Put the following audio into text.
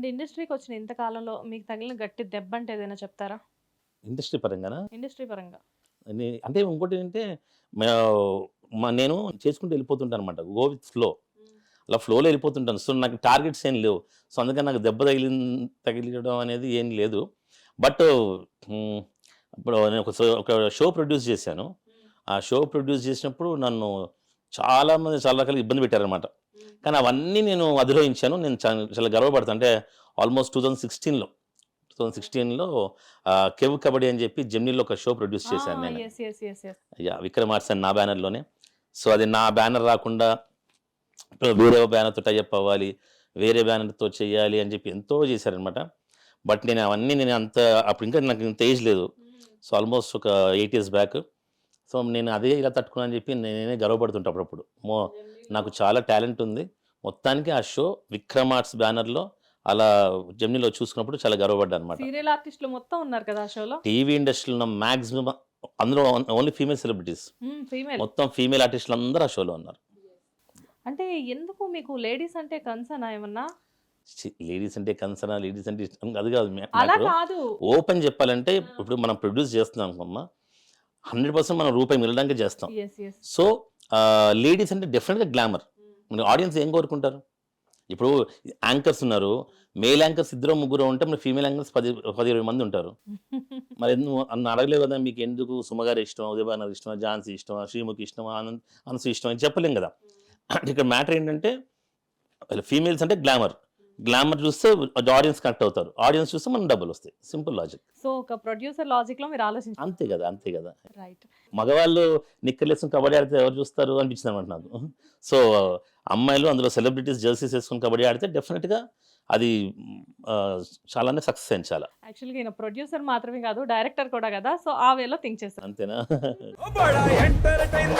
And ఇండస్ట్రీకి వచ్చిన ఇంత కాలంలో మీకు తగిలిన గట్టి దెబ్బ అంటే ఏదైనా చెప్తారా? ఇండస్ట్రీ పరంగానా? ఇండస్ట్రీ పరంగా. నే- అంటే ఇంకోటి ఏంటంటే మే- మా- నేను చేసుకుంటూ వెళ్ళిపోతుంటాను అనమాట గో విత్ ఫ్లో అలా ఫ్లోలో వెళ్ళిపోతుంటాను. సో నాకు టార్గెట్స్ ఏం లేవు. సో అందుకని నాకు దెబ్బ తగిలి తగిలియడం అనేది ఏం లేదు. బట్ ఇప్పుడు నేను ఒక సో- ఒక షో ప్రొడ్యూస్ చేశాను. ఆ షో ప్రొడ్యూస్ చేసినప్పుడు నన్ను చాలా మంది చాలా రకాల ఇబ్బంది పెట్టారనమాట కానీ అవన్నీ నేను అధిరోహించాను. నేను చాలా గర్వపడతాను అంటే ఆల్మోస్ట్ టూ థౌజండ్ సిక్స్టీన్లో టూ థౌజండ్ సిక్స్టీన్లో కెవ్ కబడ్డీ అని చెప్పి జెమ్నీలో ఒక షో ప్రొడ్యూస్ చేశాను నేను. యా విక్రమార్స్ నా బ్యానర్లోనే సో అది నా బ్యానర్ రాకుండా వేరే బ్యానర్తో టైఅప్ అవ్వాలి వేరే బ్యానర్తో చేయాలి అని చెప్పి ఎంతో చేశారనమాట బట్ నేను అవన్నీ నేను అంత అప్పుడు ఇంకా నాకు ఇంత ఏజ్ లేదు. సో ఆల్మోస్ట్ ఒక ఎయిట్ ఇయర్స్ బ్యాక్ సో నేను అదే ఇలా తట్టుకున్నాను చెప్పి నేనే గర్వపడుతుంటా అప్పుడప్పుడు. మో నాకు చాలా టాలెంట్ ఉంది. మొత్తానికి ఆ షో విక్రమార్ట్స్ బ్యానర్లో అలా జమ్నీలో చూసుకున్నప్పుడు చాలా గర్వపడ్డాను అనమాట సీరియల్ ఆర్టిస్టులు మొత్తం ఉన్నారు కదా ఆ షోలో? టీవీ ఇండస్ట్రీలో ఉన్న మ్యాక్సిమం అందులో ఓన్లీ ఫీమేల్ సెలబ్రిటీస్. మొత్తం ఫీమేల్ ఆర్టిస్టులు అందరూ ఆ షోలో ఉన్నారు. అంటే ఎందుకు మీకు లేడీస్ అంటే కన్సర్న్ ఏమన్నా? లేడీస్ అంటే కన్సర్న్? లేడీస్ అంటే ఇష్టం అది కాదు ఓపెన్ చెప్పాలంటే ఇప్పుడు మనం ప్రొడ్యూస్ చేస్తున్నాం అనుకోమ్మా హండ్రెడ్ పర్సెంట్ మనం రూపాయి మిగలడానికి చేస్తాం. సో లేడీస్ అంటే డెఫినెట్గా గ్లామర్ మన ఆడియన్స్ ఏం కోరుకుంటారు? ఇప్పుడు యాంకర్స్ ఉన్నారు. మేల్ యాంకర్స్ ఇద్దరు ముగ్గురు ఉంటే మన ఫీమేల్ యాంకర్స్ పది పది ఇరవై మంది ఉంటారు. మరి ఎందుకు అన్న అడగలేవు కదా మీకు ఎందుకు సుమగారి ఇష్టం ఉదయభానర్ ఇష్టమా ఝాన్సీ ఇష్టమా శ్రీముఖి ఇష్టమా ఆనంద్ అనసు ఇష్టం అని చెప్పలేం కదా. ఇక్కడ మ్యాటర్ ఏంటంటే ఫీమేల్స్ అంటే గ్లామర్ గ్లామర్ చూస్తే ఆడియన్స్ కనెక్ట్ అవుతారు. ఆడియన్స్ చూస్తే మనం డబ్బులు వస్తాయి. సింపుల్ లాజిక్ సో ఒక ప్రొడ్యూసర్ లాజిక్లో మీరు ఆలోచించారు అంతే కదా అంతే కదా. రైట్ మగవాళ్ళు నిక్కర్లేసుకుని కబడ్డీ ఆడితే ఎవరు చూస్తారు అనిపించింది అనమాట నాకు. సో అమ్మాయిలు అందులో సెలబ్రిటీస్ జెర్సీస్ వేసుకుని కబడ్డీ ఆడితే డెఫినెట్గా అది ఆ, చాలానే సక్సెస్ అయింది చాలా. యాక్చువల్గా ఈయన ప్రొడ్యూసర్ మాత్రమే కాదు డైరెక్టర్ కూడా కదా. సో ఆ వేలో థింక్ చేస్తారు అంతేనా?